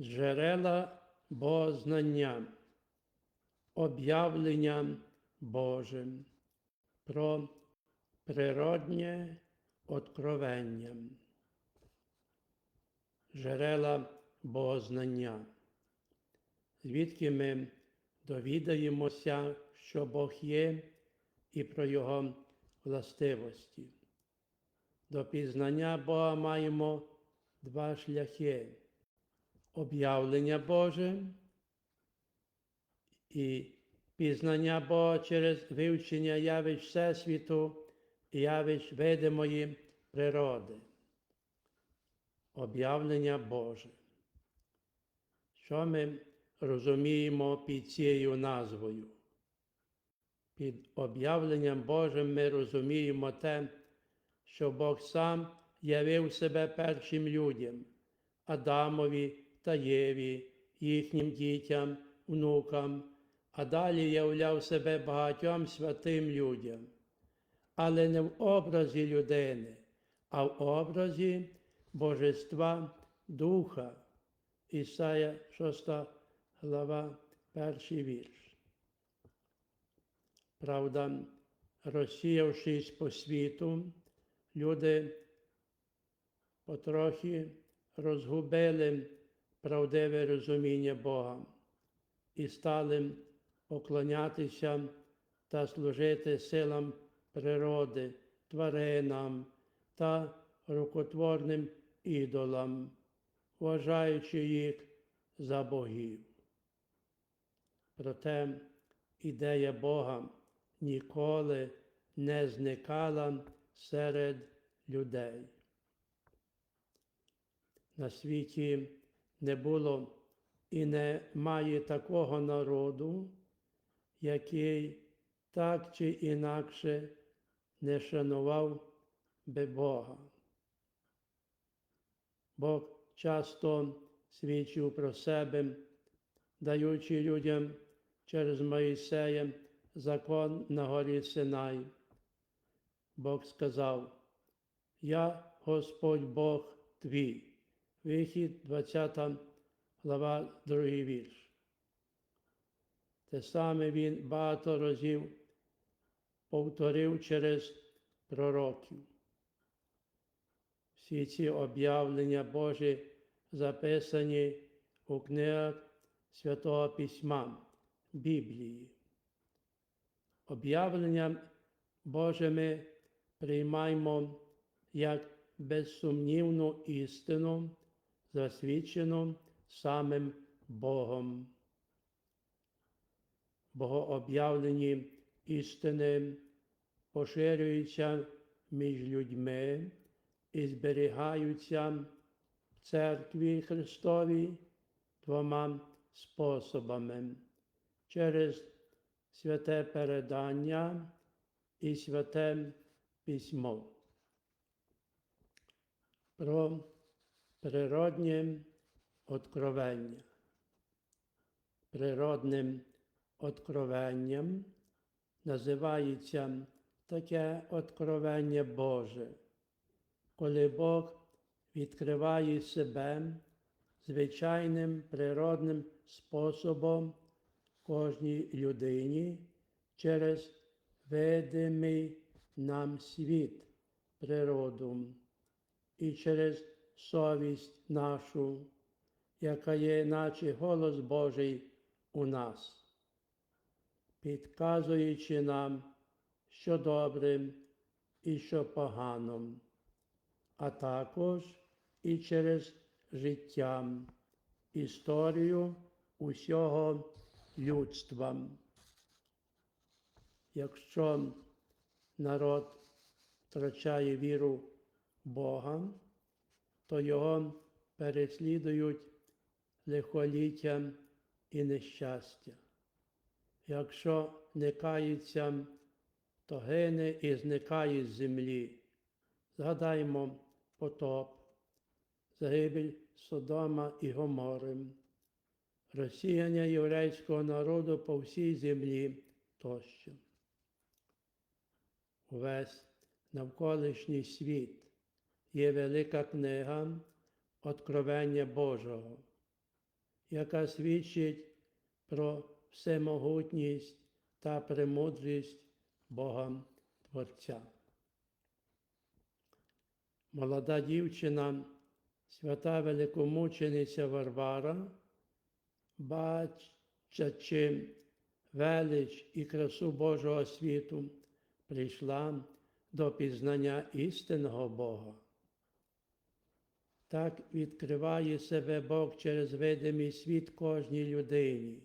джерела Богознання, об'явлення Божим про природнє откровення, джерела Богознання, звідки ми довідаємося, що Бог є, і про Його властивості. До пізнання Бога маємо два шляхи об'явлення Боже і пізнання Бога через вивчення явищ Всесвіту і явищ видимої природи. Об'явлення Боже. Що ми розуміємо під цією назвою? Під об'явленням Божим ми розуміємо те, що Бог сам явив себе першим людям, Адамові та Єві, їхнім дітям, внукам, а далі являв себе багатьом святим людям, але не в образі людини, а в образі Божества Духа. Ісая 6 глава, перший вірш. Правда, розсіявшись по світу, люди потрохи розгубили правдиве розуміння Бога і стали поклонятися та служити силам природи, тваринам та рукотворним ідолам, вважаючи їх за богів. Проте ідея Бога ніколи не зникала серед людей. На світі не було і не має такого народу, який так чи інакше не шанував би Бога. Бог часто свідчив про себе, даючи людям через Моїсея закон на горі Синай. Бог сказав, Я Господь Бог твій. Вихід 20 глава, 2 вірш. Те саме він багато разів повторив через пророків. Всі ці об'явлення Божі записані у книгах Святого Письма, Біблії. Об'явлення Боже ми приймаємо як безсумнівну істину, засвідчену самим Богом. Богооб'явлені істини поширюються між людьми і зберігаються в церкві Христовій двома способами через святе передання і святе письмо. Про природнє откровення. Природним откровенням називається таке откровення Боже, коли Бог відкриває себе звичайним природним способом кожній людині через видимий нам світ, природу і через совість нашу, яка є, наче голос Божий у нас, підказуючи нам, що добре і що погано, а також і через життя, історію усього людства. Якщо народ втрачає віру Бога, то його переслідують лихоліття і нещастя. Якщо не кається, то гине і зникає з землі. Згадаймо потоп, загибель Содома і Гомори, розсіяння єврейського народу по всій землі тощо. Увесь навколишній світ є велика книга Откровення Божого, яка свідчить про всемогутність та премудрість Бога Творця. Молода дівчина, свята великомучениця Варвара, бачачи велич і красу Божого світу, прийшла до пізнання істинного Бога. Так відкриває себе Бог через видимий світ кожній людині,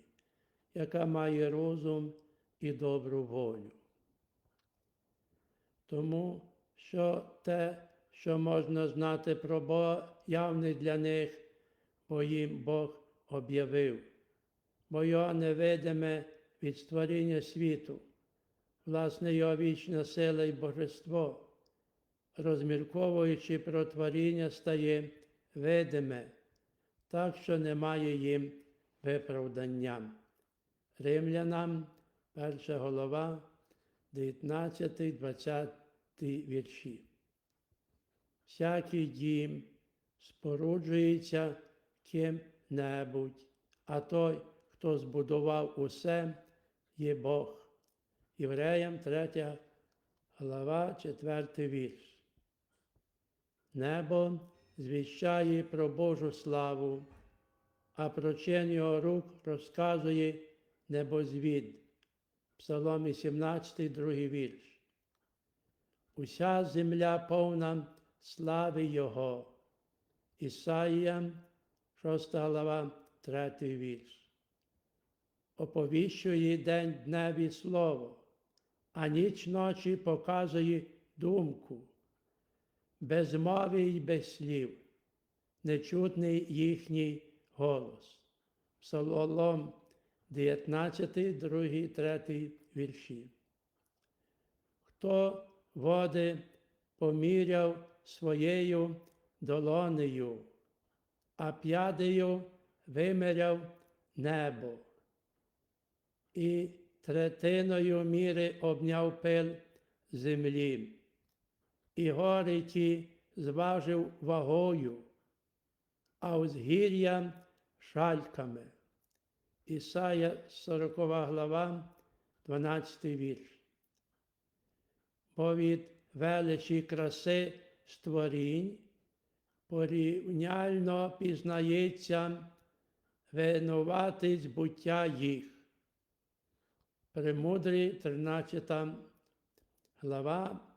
яка має розум і добру волю. Тому що те, що можна знати про Бога, явне для них, бо їм Бог об'явив, бо його невидиме від створіння світу, власне його вічна сила і божество, розмірковуючи про творіння, стає видиме, так що немає їм виправдання. Римлянам, перша голова, 19-20 вірші. Всякий дім споруджується ким-небудь, а той, хто збудував усе, є Бог. Євреям 3 глава, 4 вірш. Небо звіщає про Божу славу, а про чин його рук розказує небозвід. Псалом 18, другий вірш. Уся земля повна слави Його. Ісаїя, 6 глава, 3 вірш. Оповіщує день дневі слово, а ніч ночі показує думку, без мови й без слів, нечутний їхній голос. Псалом 19, 2, 3 вірші. Хто води поміряв своєю долонею, а п'ядею виміряв небо, і третиною міри обняв пил землі, і гори ті зважив вагою, а узгір'я шальками. Ісая 40 глава, 12 вірш. Бо від величі краси створінь порівняльно пізнається винуватець буття їх. Премудрі 13 глава,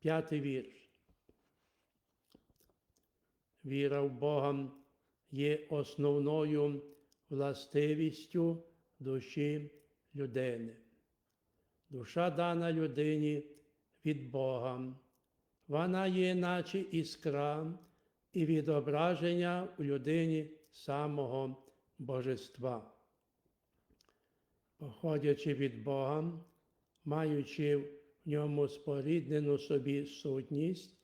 5 вірш. Віра в Бога є основною властивістю душі людини. Душа дана людині від Бога. Вона є, наче іскра і відображення у людині самого Божества. Походячи від Бога, маючи в ньому споріднену собі сутність,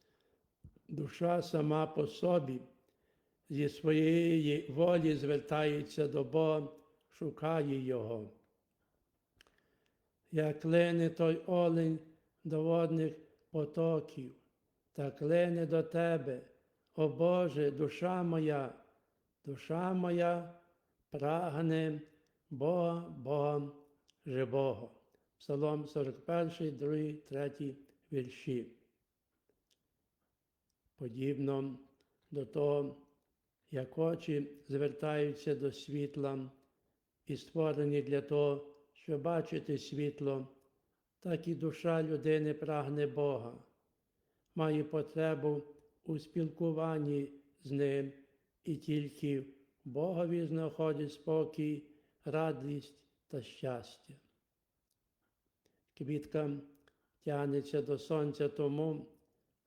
душа сама по собі зі своєї волі звертається до Бога, шукає Його. Як лине той олень до водних потоків, так лине до тебе, о Боже, душа моя, душа моя прагне Бога, Бога живого. Псалом 41, 2, 3 вірші. Подібно до того, як очі звертаються до світла і створені для того, щоб бачити світло, так і душа людини прагне Бога, має потребу у спілкуванні з Ним і тільки Богові знаходить спокій, радість та щастя. Квітка тягнеться до сонця тому,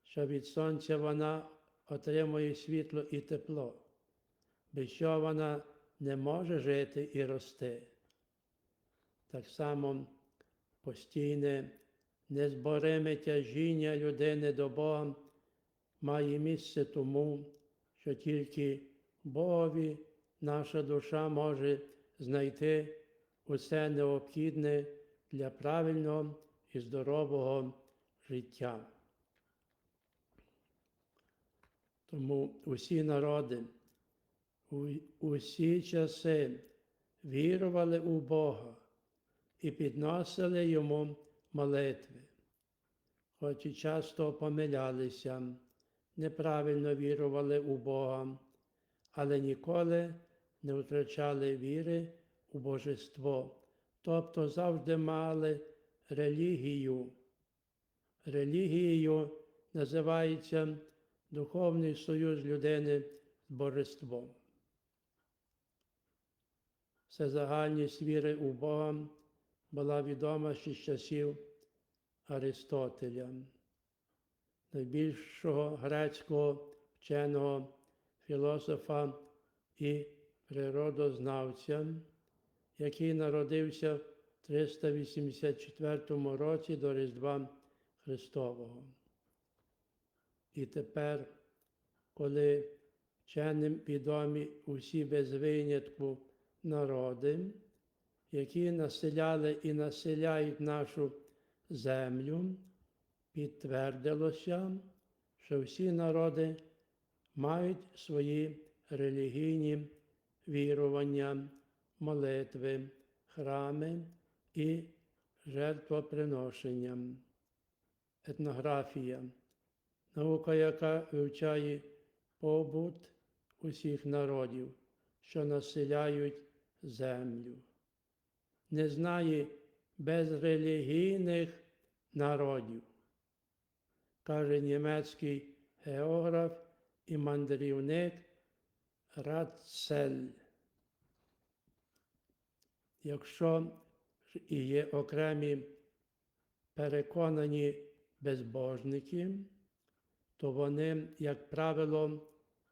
що від сонця вона отримує світло і тепло, без чого вона не може жити і рости. Так само постійне, незбориме тяжіння людини до Бога має місце тому, що тільки Богові наша душа може знайти усе необхідне для правильного і здорового життя. Тому усі народи, усі часи вірували у Бога і підносили йому молитви, хоч і часто помилялися, неправильно вірували у Бога, але ніколи не втрачали віри у Божество, тобто завжди мали релігію. Релігією називається духовний союз людини з божеством. Всезагальність віри у Бога була відома ще з часів Аристотеля, найбільшого грецького вченого філософа і природознавця, який народився в 384 році до Різдва Христового. І тепер, коли вченим відомі усі без винятку народи, які населяли і населяють нашу землю, підтвердилося, що всі народи мають свої релігійні вірування, молитви, храми і жертвоприношення. Етнографія наука, яка вивчає побут усіх народів, що населяють землю, не знає безрелігійних народів, каже німецький географ і мандрівник Рацель. Якщо і є окремі переконані безбожники, то вони, як правило,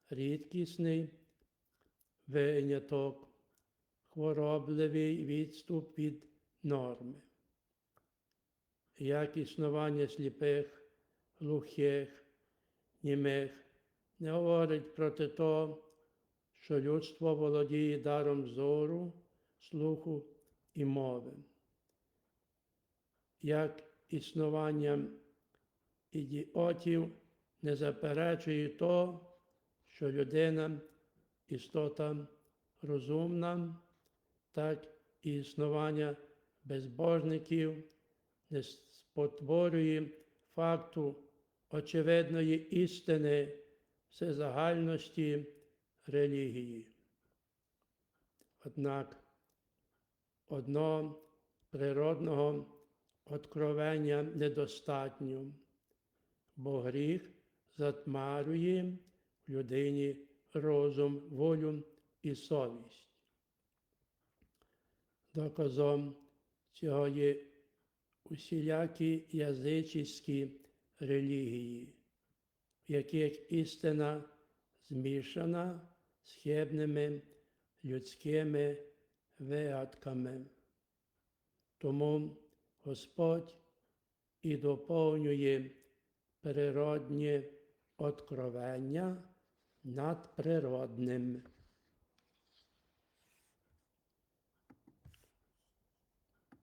рідкісний виняток, хворобливий відступ від норми. Як існування сліпих, глухих, німих не говорить проти того, що людство володіє даром зору, слуху і мови. Як існування ідіотів не заперечує то, що людина істота розумна, так і існування безбожників не спотворює факту очевидної істини всезагальності релігії. Однак одного природного откровення недостатньо, бо гріх затмарює в людині розум, волю і совість. Доказом цього є усілякі язичські релігії, в яких істина змішана з хибними людськими вигадками. Тому Господь і доповнює природні откровення надприродним.